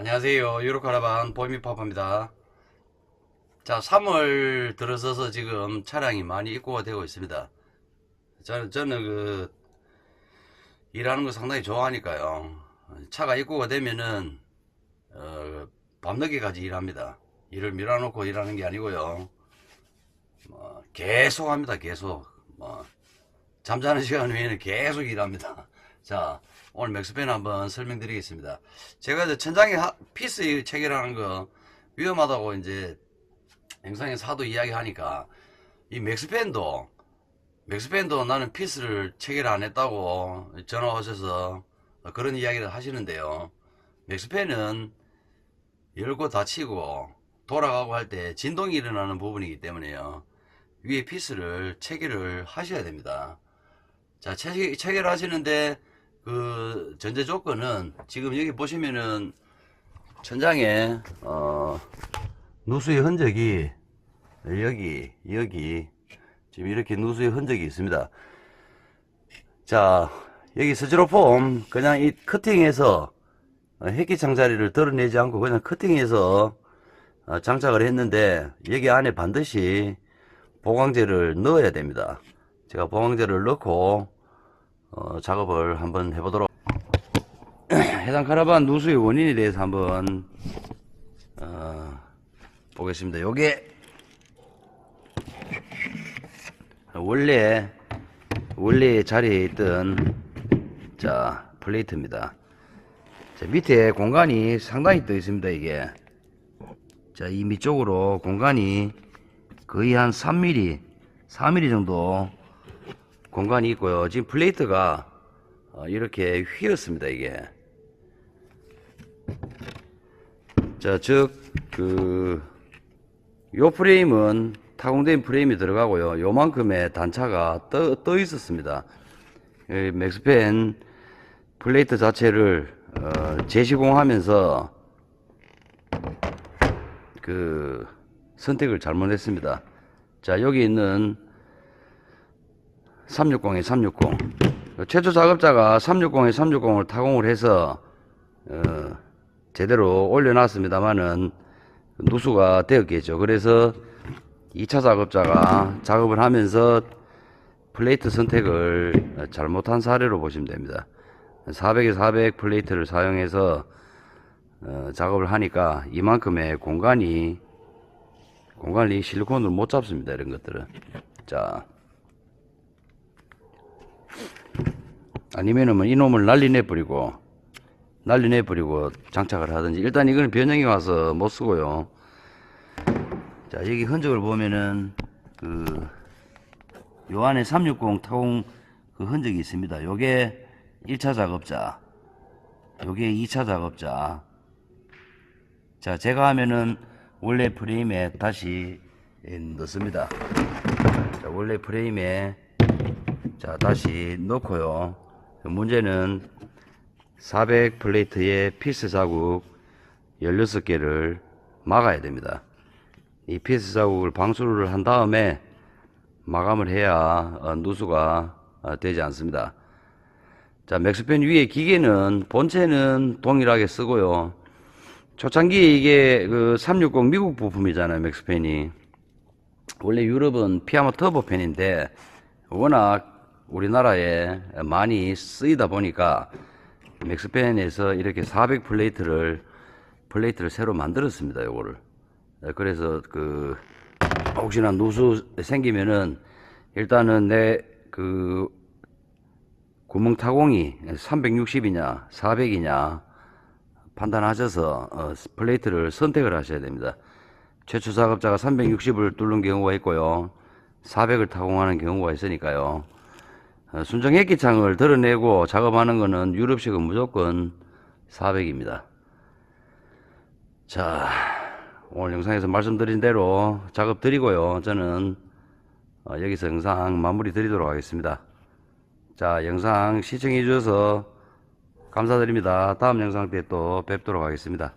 안녕하세요. 유로카라반 보미파파입니다. 자, 3월 들어서서 지금 차량이 많이 입고가 되고 있습니다. 저는, 저는 그, 일하는 거 상당히 좋아하니까요. 차가 입고가 되면은, 어, 밤늦게까지 일합니다. 일을 밀어놓고 일하는 게 아니고요. 뭐, 계속 합니다. 계속. 뭐, 잠자는 시간 외에는 계속 일합니다. 자, 오늘 맥스펜 한번 설명드리겠습니다. 제가 이제 천장에 하- 피스 체결하는 거 위험하다고 이제 영상에서 하도 이야기하니까 이 맥스펜도 맥스펜도 나는 피스를 체결 안 했다고 전화 오셔서 그런 이야기를 하시는데요. 맥스펜은 열고 닫히고 돌아가고 할 때 진동이 일어나는 부분이기 때문에요. 위에 피스를 체결을 하셔야 됩니다. 자, 체결, 체결하시는데 그 전제 조건은 지금 여기 보시면은 천장에 어 누수의 흔적이 여기 여기 지금 이렇게 누수의 흔적이 있습니다. 자 여기 스티로폼 그냥 이 커팅해서 어, 핵기창 자리를 드러내지 않고 그냥 커팅해서 어, 장착을 했는데 여기 안에 반드시 보강제를 넣어야 됩니다. 제가 보강제를 넣고 어, 작업을 한번 해보도록 해당 카라반 누수의 원인에 대해서 한번 어, 보겠습니다. 요게 원래 원래 자리에 있던 자 플레이트입니다. 자, 밑에 공간이 상당히 떠 있습니다. 이게 자 이 밑쪽으로 공간이 거의 한 3mm 4mm 정도 공간이 있고요. 지금 플레이트가 어, 이렇게 휘었습니다. 이게 자, 즉, 그, 요 프레임은 타공된 프레임이 들어가고요. 요만큼의 단차가 떠, 떠 있었습니다. 이 맥스펜 플레이트 자체를, 어, 재시공하면서, 그, 선택을 잘못했습니다. 자, 여기 있는 360에 360. 최초 작업자가 360에 360을 타공을 해서, 어, 제대로 올려놨습니다만은 누수가 되었겠죠. 그래서 2차 작업자가 작업을 하면서 플레이트 선택을 잘못한 사례로 보시면 됩니다. 400에 400 플레이트를 사용해서 어, 작업을 하니까 이만큼의 공간이 공간이 실리콘으로 못 잡습니다. 이런 것들은 자 아니면은 뭐 이놈을 난리 내버리고 난리 내버리고 장착을 하든지. 일단 이거는 변형이 와서 못 쓰고요. 자 여기 흔적을 보면은 그 요 안에 360 타공 그 흔적이 있습니다. 요게 1차 작업자 요게 2차 작업자. 자 제가 하면은 원래 프레임에 다시 예, 넣습니다. 자 원래 프레임에 자 다시 넣고요 문제는 400 플레이트의 피스 자국 16개를 막아야 됩니다. 이 피스 자국을 방수를 한 다음에 마감을 해야 어, 누수가 어, 되지 않습니다. 자, 맥스펜 위에 기계는 본체는 동일하게 쓰고요. 초창기에 이게 그 360 미국 부품이잖아요, 맥스펜이. 원래 유럽은 피아노 터보펜인데 워낙 우리나라에 많이 쓰이다 보니까 맥스펜에서 이렇게 400 플레이트를 플레이트를 새로 만들었습니다. 요거를. 네, 그래서 그 혹시나 누수 생기면은 일단은 내 그 구멍 타공이 360이냐 400이냐 판단하셔서 어, 플레이트를 선택을 하셔야 됩니다. 최초 작업자가 360을 뚫는 경우가 있고요. 400을 타공하는 경우가 있으니까요. 어, 순정 핵기창을 드러내고 작업하는 거는 유럽식은 무조건 400입니다. 자, 오늘 영상에서 말씀드린 대로 작업 드리고요. 저는 어, 여기서 영상 마무리 드리도록 하겠습니다. 자, 영상 시청해 주셔서 감사드립니다. 다음 영상 때 또 뵙도록 하겠습니다.